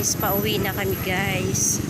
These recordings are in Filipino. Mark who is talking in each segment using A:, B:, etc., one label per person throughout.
A: guys, pauwi na kami guys.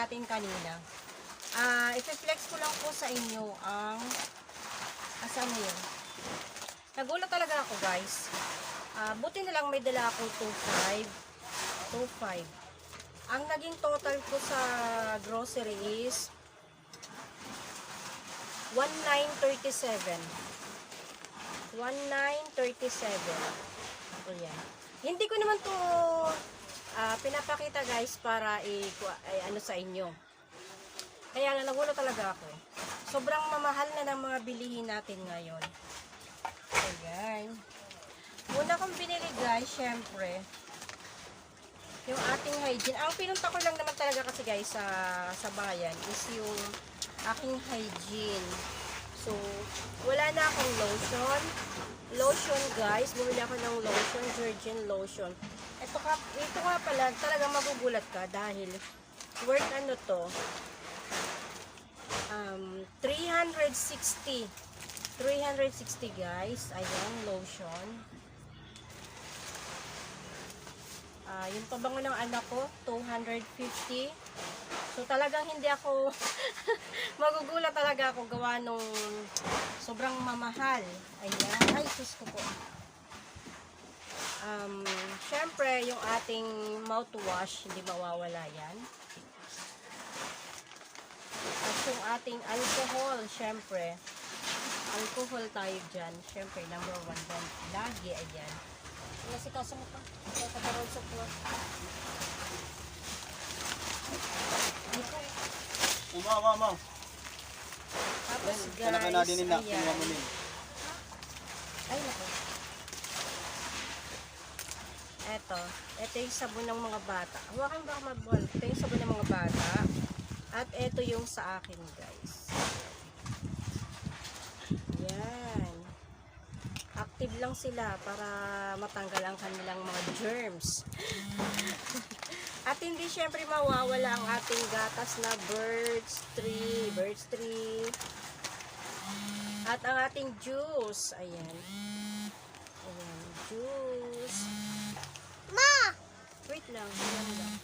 A: Natin kanina. Ah, i-flex ko lang po sa inyo ang asan yun. Nagulat talaga ako guys. Ah, buti na lang may dala akong 2.5. 2.5. Ang naging total ko sa grocery is 1937. 1937. Ayan. Hindi ko naman to ah, pinapakita guys para i, ay, ano sa inyo. Kaya nga nagulat talaga ako. Sobrang mamahal na ng mga bilihin natin ngayon. Ayan. Una kong binili guys, syempre, yung ating hygiene. Ang pinunta ko lang naman talaga kasi guys sa, sa bayan is yung aking hygiene. So, wala na akong lotion. Lotion guys, bumili ako ng lotion, virgin lotion. Ito, ka, ito nga pala, talaga magugulat ka dahil worth ano to, um, 360. 360 guys. Ayan, lotion. Ah, yung pabango ng anak ko, 250. So talagang hindi ako magugulat talaga ako gawa nung sobrang mamahal. Ayan. Ay, sus ko po. Um, syempre, yung ating mouthwash, hindi mawawala yan. At yung ating alcohol, syempre, alcohol tayo dyan. Syempre, number one dyan. Lagi, ayan. Nasikaso mo pa. Kaya katarol sa po. Dito.
B: Uma, uma, uma.
A: Tapos guys, ayan. Ay, naku. Eto. Ito yung sabon ng mga bata. Hawakan ba mabuhal? Ito yung sabon ng mga bata. At ito yung sa akin, guys. Yan. Active lang sila para matanggal ang kanilang mga germs. At hindi syempre mawawala ang ating gatas na birds tree, birds tree. At ang ating juice. Ayan. Ayan, juice. Wait lang, ayan lang.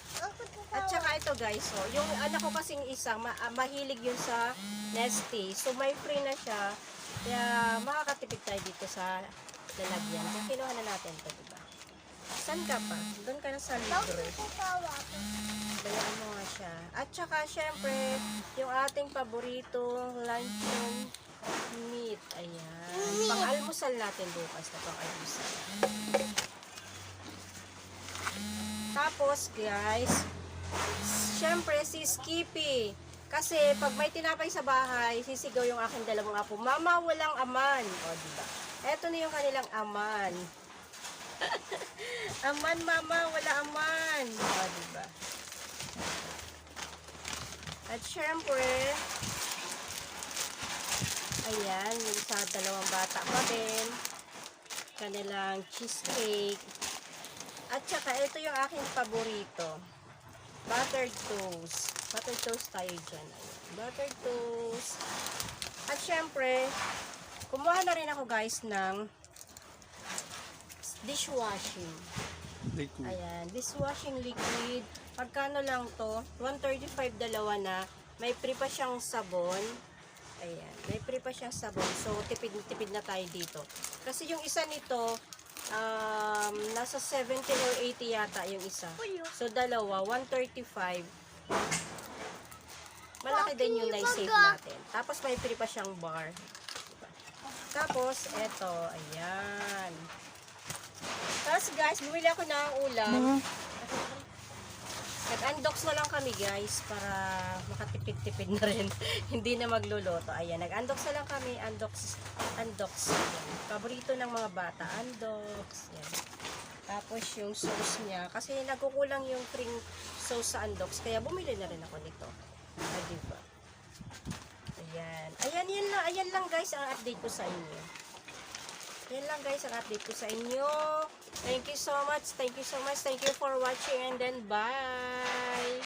A: At saka ito guys, oh, yung anak ko kasing isa, ma- ah, mahilig yun sa Nesty. So may free na siya. Kaya makakatipid tayo dito sa lalagyan. Kaya kinuha na natin to, diba? Saan ka pa? Doon ka na sa libre. Bayaan mo nga siya. At saka, syempre, yung ating paborito, luncheon meat. Ayan. Pang-almusal natin bukas na pang-almusal. Tapos, guys, syempre si Skippy. Kasi pag may tinapay sa bahay, sisigaw yung aking dalawang apo, Mama, walang aman. O, diba? Eto na yung kanilang aman. aman, mama, wala aman. O, diba? At syempre, ayan, yung isa dalawang bata pa din. Kanilang cheesecake. At saka, ito yung aking paborito. Buttered toast. Buttered toast tayo dyan. Ayan. Buttered toast. At syempre, kumuha na rin ako guys ng dishwashing.
B: Liquid.
A: Ayan, dishwashing liquid. Pagkano lang to? 135 dalawa na. May free pa siyang sabon. Ayan, may free pa siyang sabon. So, tipid-tipid na tayo dito. Kasi yung isa nito, um, nasa 70 or 80 yata yung isa. So, dalawa, 135. Malaki din yung na-save natin. Tapos, may free pa siyang bar. Tapos, eto, ayan. Tapos guys, bumili ako ng ulam. Nag-undox na lang kami guys para makatipid-tipid na rin. Hindi na magluluto. Ayan, nag-undox na lang kami. Undox. Undox. Ayan. Paborito ng mga bata. Undox. Yan. Tapos yung sauce niya. Kasi nagkukulang yung cream sauce sa undox. Kaya bumili na rin ako nito. Ah, diba? Ayan. Ayan, yan lang. Ayan lang guys ang update ko sa inyo. Yan lang guys ang update ko sa inyo. Thank you so much. Thank you so much. Thank you for watching and then bye.